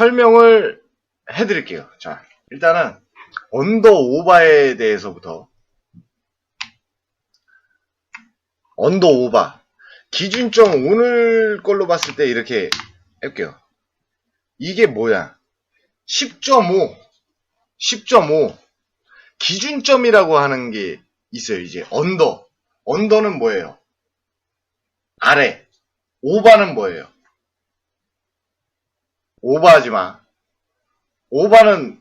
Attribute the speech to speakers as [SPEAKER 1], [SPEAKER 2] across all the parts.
[SPEAKER 1] 설명을 해드릴게요. 자, 일단은 언더 오바에 대해서부터 언더 오바 기준점 오늘 걸로 봤을 때 이렇게 할게요. 이게 뭐야? 10.5 10.5 기준점이라고 하는 게 있어요. 이제 언더 언더는 뭐예요? 아래 오바는 뭐예요? 오버하지 마. 오바는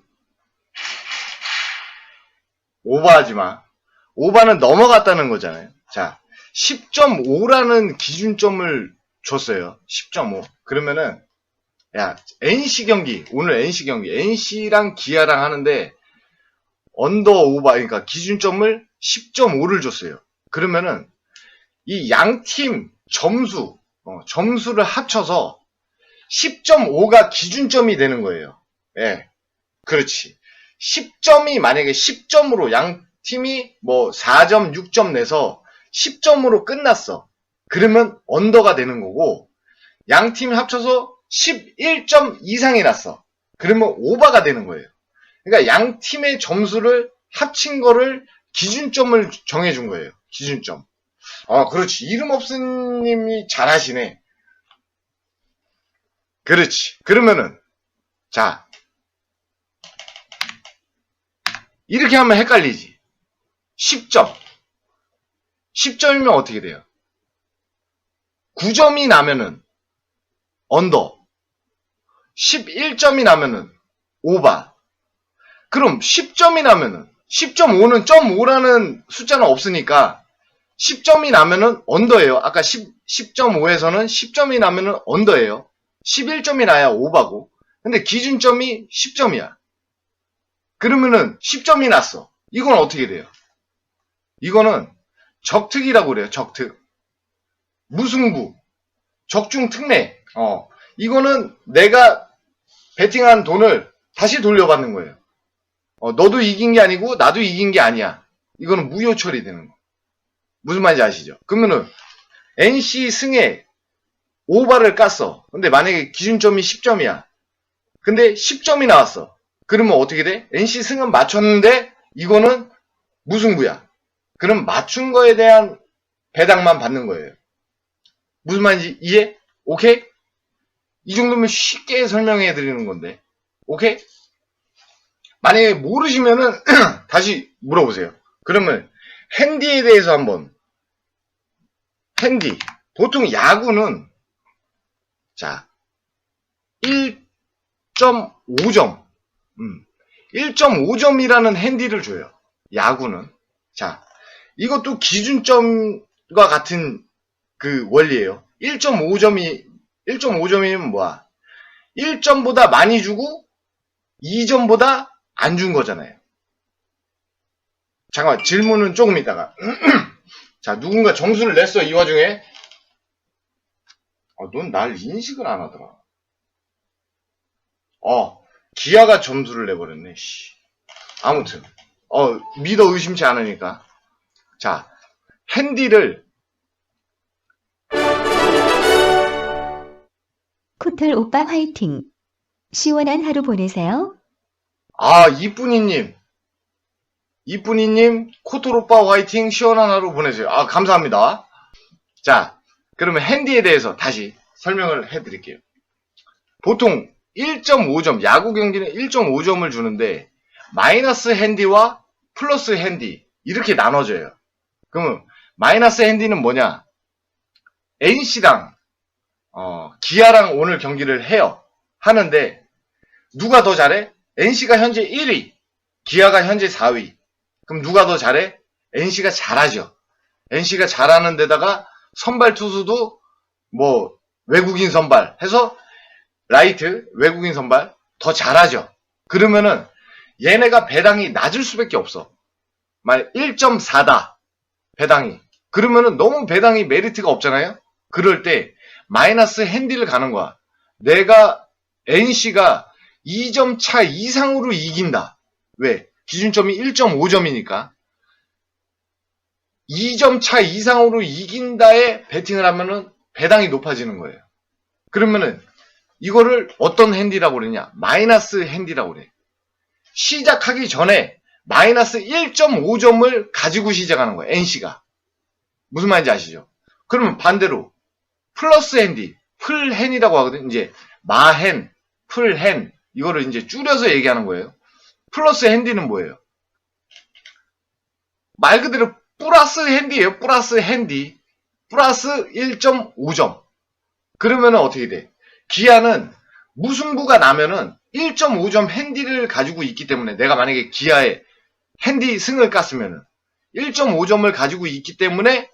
[SPEAKER 1] 오버하지 마. 오바는 넘어갔다는 거잖아요. 자, 10.5라는 기준점을 줬어요. 10.5. 그러면은 야, NC 경기, 오늘 NC 경기, NC랑 기아랑 하는데 언더 오바, 그러니까 기준점을 10.5를 줬어요. 그러면은 이 양 팀 점수, 어, 점수를 합쳐서 10.5가 기준점이 되는 거예요. 예. 그렇지. 10점이 만약에 10점으로 양 팀이 뭐 4점, 6점 내서 10점으로 끝났어. 그러면 언더가 되는 거고, 양 팀이 합쳐서 11점 이상이 났어. 그러면 오바가 되는 거예요. 그러니까 양 팀의 점수를 합친 거를 기준점을 정해준 거예요. 기준점. 아, 그렇지. 이름 없은 님이 잘하시네. 그렇지. 그러면은, 자. 이렇게 하면 헷갈리지. 10점. 10점이면 어떻게 돼요? 9점이 나면은 언더. 11점이 나면은 오바. 그럼 10점이 나면은 10.5는 0.5라는 숫자는 없으니까 10점이 나면은 언더예요. 아까 10, 10.5에서는 10점이 나면은 언더예요. 11점이 나야 오바고. 근데 기준점이 10점이야. 그러면은 10점이 났어. 이건 어떻게 돼요? 이거는 적특이라고 그래요. 적특. 무승부. 적중특례. 어. 이거는 내가 베팅한 돈을 다시 돌려받는 거예요. 어, 너도 이긴 게 아니고 나도 이긴 게 아니야. 이거는 무효 처리되는 거. 무슨 말인지 아시죠? 그러면은 NC 승에 오바를 깠어. 근데 만약에 기준점이 10점이야. 근데 10점이 나왔어. 그러면 어떻게 돼? NC 승은 맞췄는데 이거는 무승부야. 그럼 맞춘 거에 대한 배당만 받는 거예요. 무슨 말인지 이해? 오케이? 이 정도면 쉽게 설명해 드리는 건데. 오케이? 만약에 모르시면은 다시 물어보세요. 그러면 핸디에 대해서 한번 핸디 보통 야구는 자 1.5점 음, 1.5점이라는 핸디를 줘요. 야구는 자 이것도 기준점과 같은 그 원리예요. 1.5점이 1.5점이면 뭐야? 1점보다 많이 주고 2점보다 안 준 거잖아요. 잠깐만 질문은 조금 있다가 자 누군가 점수를 냈어 이 와중에 어, 넌날 인식을 안 하더라. 어 기아가 점수를 내버렸네. 씨. 아무튼 어 믿어 의심치 않으니까 자 핸디를
[SPEAKER 2] 코털 오빠 화이팅! 시원한 하루 보내세요.
[SPEAKER 1] 아, 이쁜이님. 이쁜이님, 코토로빠 화이팅 시원한 하루 보내세요. 아, 감사합니다. 자, 그러면 핸디에 대해서 다시 설명을 해 드릴게요. 보통 1.5점, 야구 경기는 1.5점을 주는데, 마이너스 핸디와 플러스 핸디, 이렇게 나눠져요. 그러면, 마이너스 핸디는 뭐냐? NC랑, 어, 기아랑 오늘 경기를 해요. 하는데, 누가 더 잘해? NC가 현재 1위, 기아가 현재 4위. 그럼 누가 더 잘해? NC가 잘하죠. NC가 잘하는 데다가 선발 투수도 뭐 외국인 선발 해서 라이트 외국인 선발 더 잘하죠. 그러면은 얘네가 배당이 낮을 수밖에 없어. 만약 1.4다 배당이. 그러면은 너무 배당이 메리트가 없잖아요. 그럴 때 마이너스 핸디를 가는 거야. 내가 NC가 2점 차 이상으로 이긴다. 왜? 기준점이 1.5점이니까. 2점 차 이상으로 이긴다에 베팅을 하면은 배당이 높아지는 거예요. 그러면은 이거를 어떤 핸디라고 그러냐? 마이너스 핸디라고 그래. 시작하기 전에 마이너스 1.5점을 가지고 시작하는 거예요. NC가. 무슨 말인지 아시죠? 그러면 반대로 플러스 핸디, 풀핸이라고 하거든. 이제 마핸, 풀핸 이거를 이제 줄여서 얘기하는 거예요. 플러스 핸디는 뭐예요? 말 그대로 플러스 핸디예요. 플러스 핸디. 플러스 1.5점. 그러면은 어떻게 돼? 기아는 무승부가 나면은 1.5점 핸디를 가지고 있기 때문에 내가 만약에 기아에 핸디 승을 깠으면은 1.5점을 가지고 있기 때문에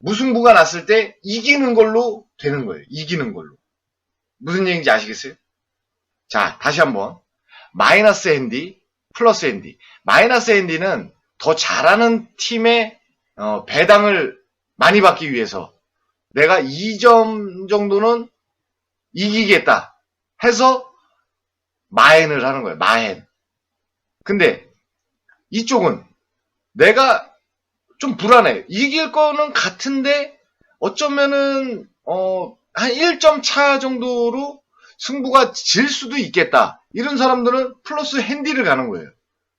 [SPEAKER 1] 무승부가 났을 때 이기는 걸로 되는 거예요. 이기는 걸로. 무슨 얘기인지 아시겠어요? 자, 다시 한번. 마이너스 핸디, 플러스 핸디. 마이너스 핸디는 더 잘하는 팀의 어, 배당을 많이 받기 위해서 내가 2점 정도는 이기겠다 해서 마헨을 하는 거예요. 마헨. 근데 이쪽은 내가 좀 불안해. 이길 거는 같은데 어쩌면은 어, 한 1점 차 정도로 승부가 질 수도 있겠다. 이런 사람들은 플러스 핸디를 가는 거예요.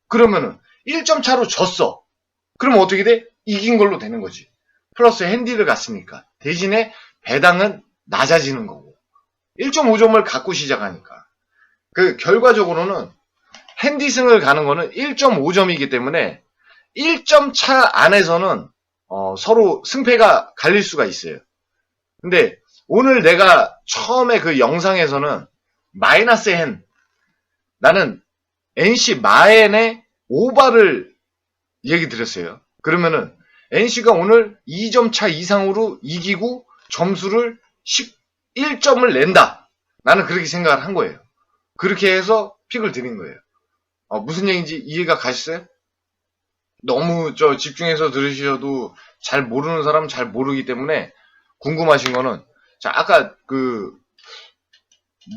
[SPEAKER 1] 그러면은 1점 차로 졌어. 그러면 어떻게 돼? 이긴 걸로 되는 거지. 플러스 핸디를 갔으니까. 대신에 배당은 낮아지는 거고. 1.5점을 갖고 시작하니까. 그 결과적으로는 핸디승을 가는 거는 1.5점이기 때문에 1점 차 안에서는 어, 서로 승패가 갈릴 수가 있어요. 근데 오늘 내가 처음에 그 영상에서는 마이너스 핸 나는 NC 마엔의 오바를 얘기 드렸어요. 그러면은 NC가 오늘 2점 차 이상으로 이기고 점수를 11점을 낸다. 나는 그렇게 생각을 한 거예요. 그렇게 해서 픽을 드린 거예요. 어, 무슨 얘기인지 이해가 가시어요? 너무 저 집중해서 들으셔도 잘 모르는 사람은 잘 모르기 때문에 궁금하신 거는 자 아까 그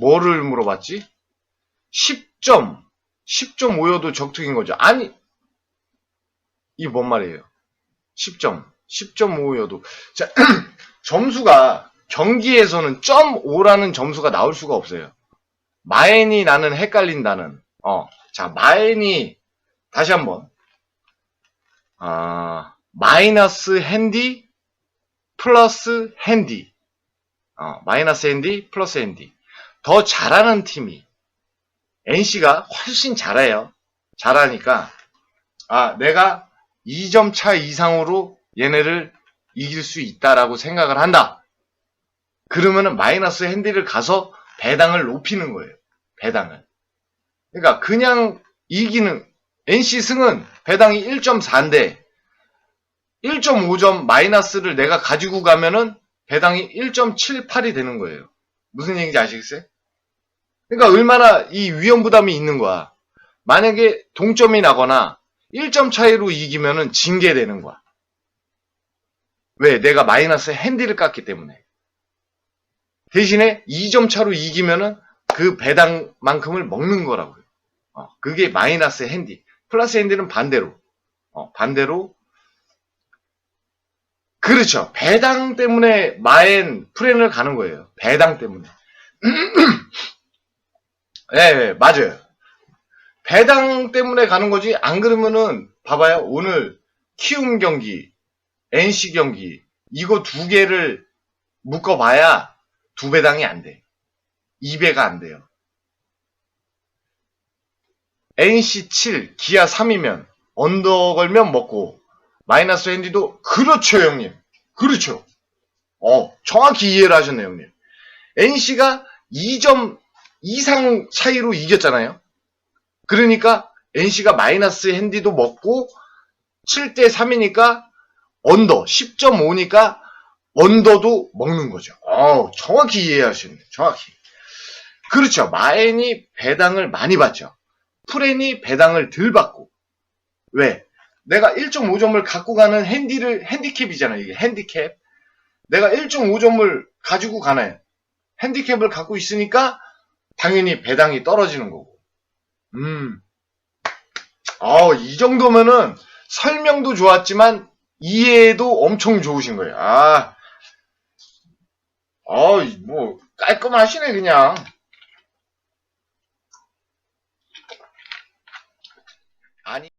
[SPEAKER 1] 뭐를 물어봤지? 10점 10.5여도 적특인 거죠. 아니 이 뭔 말이에요? 10점 10.5여도 자 점수가 경기에서는 .5라는 점수가 나올 수가 없어요. 마엔이 나는 헷갈린다는 어, 자 마엔이 다시 한번 아, 마이너스 핸디 플러스 핸디 어, 마이너스 핸디 플러스 핸디 더 잘하는 팀이 NC가 훨씬 잘해요. 잘하니까 아 내가 2점 차 이상으로 얘네를 이길 수 있다라고 생각을 한다. 그러면은 마이너스 핸디를 가서 배당을 높이는 거예요. 배당을. 그러니까 그냥 이기는 NC 승은 배당이 1.4인데 1.5점 마이너스를 내가 가지고 가면은 배당이 1.78이 되는 거예요. 무슨 얘기인지 아시겠어요? 그러니까 얼마나 이 위험 부담이 있는 거야. 만약에 동점이 나거나 1점 차이로 이기면은 징계 되는 거야. 왜? 내가 마이너스 핸디를 깠기 때문에. 대신에 2점 차로 이기면은 그 배당만큼을 먹는 거라고요. 어, 그게 마이너스 핸디. 플러스 핸디는 반대로. 어, 반대로. 그렇죠. 배당 때문에 마엔 프렌을 가는 거예요. 배당 때문에. 네, 네, 맞아요. 배당 때문에 가는 거지. 안 그러면은 봐봐요. 오늘 키움 경기, NC 경기 이거 두 개를 묶어봐야 두 배당이 안 돼. 2배가 안 돼요. NC 7, 기아 3이면 언더 걸면 먹고 마이너스 핸디도 그렇죠 형님. 그렇죠. 어 정확히 이해를 하셨네요 형님. NC가 2점 이상 차이로 이겼잖아요. 그러니까 NC가 마이너스 핸디도 먹고 7대 3이니까 언더 10.5니까 언더도 먹는 거죠. 어, 정확히 이해하시네. 정확히. 그렇죠. 마엔이 배당을 많이 받죠. 프렌이 배당을 덜 받고. 왜? 내가 1.5점을 갖고 가는 핸디를 핸디캡이잖아요. 이게 핸디캡. 내가 1.5점을 가지고 가네. 핸디캡을 갖고 있으니까 당연히 배당이 떨어지는 거고. 음. 아우, 이 정도면은 설명도 좋았지만 이해도 엄청 좋으신 거예요. 아. 어이, 뭐, 깔끔하시네, 그냥. 아니.